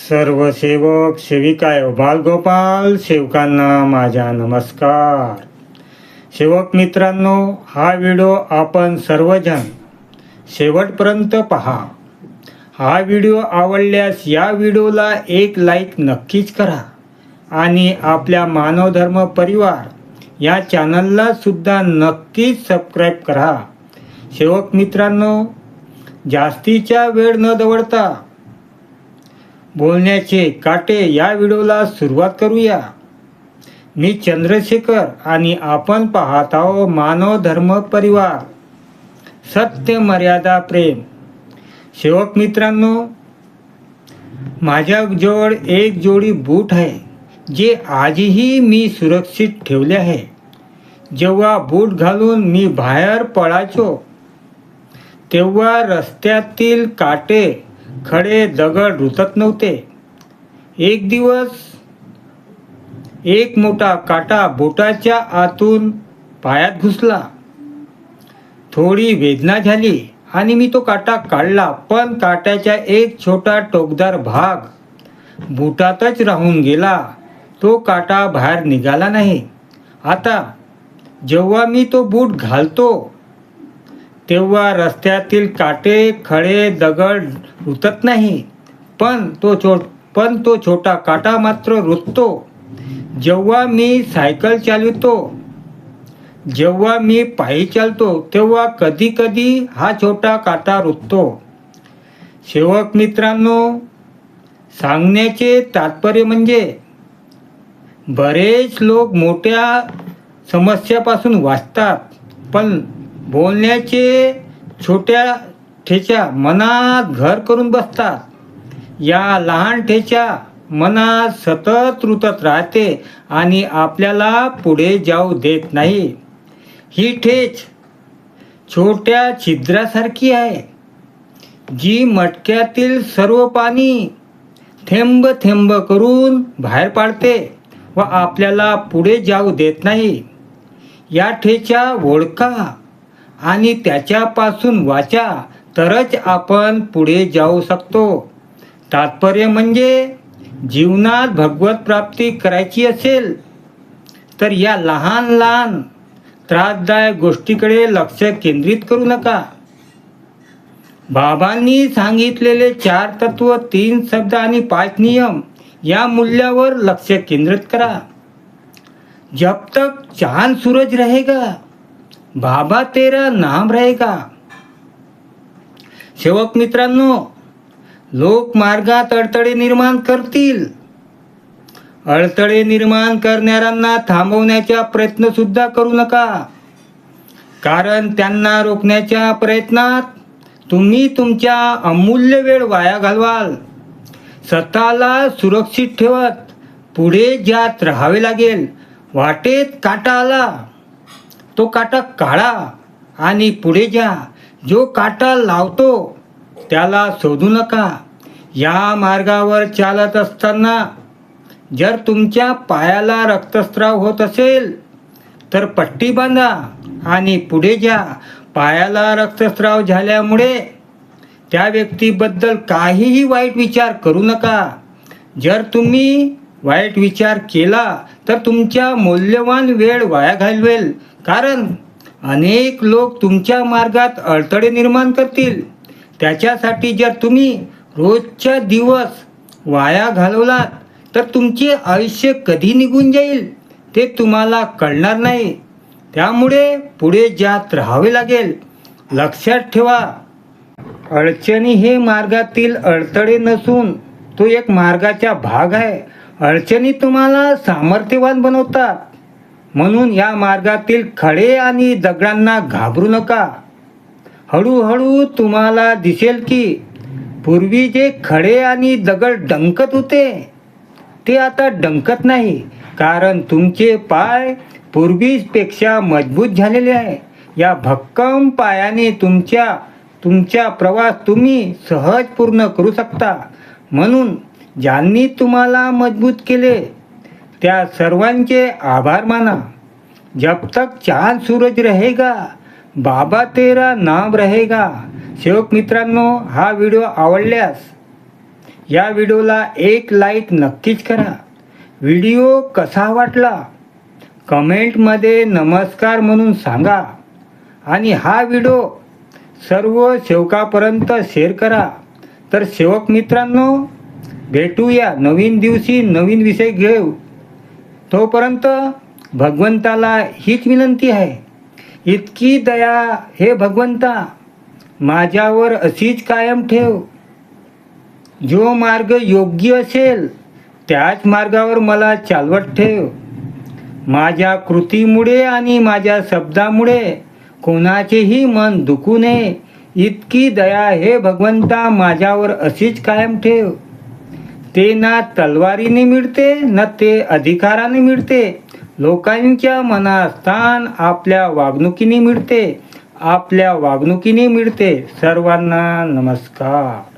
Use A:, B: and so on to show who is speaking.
A: सर्व सेवक सेविकाय बालगोपाल सेवकांना माझा नमस्कार. सेवक मित्रांनो हा व्हिडिओ आपण सर्वजण शेवटपर्यंत पहा. हा व्हिडिओ आवडल्यास या व्हिडिओला एक लाईक नक्कीच करा आणि आपल्या मानवधर्म परिवार या चॅनलला सुद्धा नक्कीच सबस्क्राईब करा. सेवक मित्रांनो जास्तीचा वेळ न दवडता बोलण्याचे काटे या व्हिडिओला सुरुवात करूया. मी चंद्रशेखर आणि आपण पाहत आहो मानव धर्म परिवार. सत्य मर्यादा प्रेम. सेवक मित्रांनो माझ्याजवळ एक जोडी बूट आहे जे आजही मी सुरक्षित ठेवले आहे. जेव्हा बूट घालून मी बाहेर पळायचो तेव्हा रस्त्यातील काटे खडे दगड रुतत नव्हते. एक दिवस एक मोठा काटा बोटाच्या आतून पायात घुसला. थोडी वेदना झाली आणि मी तो काटा काढला पण काट्याचा एक छोटा टोकदार भाग बुटातच राहून गेला. तो काटा बाहेर निघाला नाही. आता जेव्हा मी तो बूट घालतो तेव्हा रस्त्यातील काटे खडे दगड रुतत नाही. पण तो छो पण तो छोटा काटा मात्र रुततो. जेव्हा मी सायकल चालवतो जेव्हा मी पायी चालतो तेव्हा कधी कधी हा छोटा काटा रुततो. सेवक मित्रांनो सांगण्याचे तात्पर्य म्हणजे बरेच लोक मोठ्या समस्यापासून वाचतात पण बोलण्याचे छोट्या ठेच्या मनात घर करून बसतात. या लहान ठेच्या मनात सतत रुतत राहते आणि आपल्याला पुढे जाऊ देत नाही. ही ठेच छोट्या छिद्रासारखी आहे जी मटक्यातील सर्व पाणी थेंब थेंब करून बाहेर पाडते व आपल्याला पुढे जाऊ देत नाही. या ठेच्या ओळखा आणि त्याच्यापासून वाचा तरच आपण पुढे जाऊ शकतो. तात्पर्य म्हणजे जीवनात भगवत प्राप्ती करायची असेल तर या लहान लहान त्रासदायक गोष्टीकडे लक्ष केंद्रित करू नका. बाबांनी सांगितलेले चार तत्व तीन शब्द आणि पाच नियम या मूल्यावर लक्ष केंद्रित करा. जब तक चांद सूरज रहेगा. बाबा तेरा नाम रहेगा. सेवक मित्रांनो लोक मार्गात अडथळे निर्माण करतील. अडथळे निर्माण करणाऱ्यांना थांबवण्याचा प्रयत्न सुद्धा करू नका. कारण त्यांना रोखण्याच्या प्रयत्नात तुम्ही तुमच्या अमूल्य वेळ वाया घालवाल. स्वतःला सुरक्षित ठेवत पुढे ज्यात राहावे लागेल वाटेत काटा आला तो काटा काढा आणि पुढे जा. जो काटा लावतो त्याला शोधू नका. या मार्गावर चालत असताना जर तुमच्या पायाला रक्तस्राव होत असेल तर पट्टी बांधा आणि पुढे जा. पायाला रक्तस्राव झाल्यामुळे त्या व्यक्तीबद्दल काहीही वाईट विचार करू नका. जर तुम्ही वाईट विचार केला तर तुमच्या मौल्यवान वेळ वाया घालवेल. कारण अनेक लोक तुमच्या मार्गात अडथळे निर्माण करतील. त्याच्यासाठी जर तुम्ही रोजच्या दिवस वाया घालवलात तर तुमचे आयुष्य कधी निघून जाईल ते तुम्हाला कळणार नाही. त्यामुळे पुढे जात राहावे लागेल. लक्षात ठेवा अडचणी हे मार्गातील अडथळे नसून तो एक मार्गाचा भाग आहे. अडचणी तुम्हाला सामर्थ्यवान बनवतात. म्हणून या मार्गातील खडे आणि दगडांना घाबरू नका. हळूहळू तुम्हाला दिसेल की पूर्वी जे खडे आणि दगड डंकत होते ते आता डंकत नाही. कारण तुमचे पाय पूर्वीपेक्षा मजबूत झालेले आहे. या भक्कम पायाने तुमच्या तुमचा प्रवास तुम्ही सहज पूर्ण करू शकता. म्हणून ज्यांनी तुम्हाला मजबूत केले त्या सर्वांचे आभार माना. जब तक चांद सूरज रहेगा बाबा तेरा नाम रहेगा. सेवक मित्रांनो हा व्हिडिओ आवडल्यास या व्हिडिओला एक लाईक नक्कीच करा. व्हिडिओ कसा वाटला? कमेंटमध्ये नमस्कार म्हणून सांगा. आणि हा व्हिडिओ सर्व सेवकापर्यंत शेअर करा. तर सेवक मित्रांनो भेटूया नवीन दिवशी नवीन विषय घेऊ. तोपर्यंत भगवंताला हीच विनंती आहे इतकी दया हे भगवंता माझ्यावर अशीच कायम ठेव. जो मार्ग योग्य असेल त्याच मार्गावर मला चालवत ठेव. माझ्या कृतीमुळे आणि माझ्या शब्दामुळे कोणाचेही मन दुखू नये इतकी दया हे भगवंता माझ्यावर अशीच कायम ठेव. ते ना तलवारीने मिळते ना ते अधिकाराने मिळते. लोकांच्या मनात स्थान आपल्या वागणुकीने मिळते. आपल्या वागणुकीने मिळते. सर्वांना नमस्कार.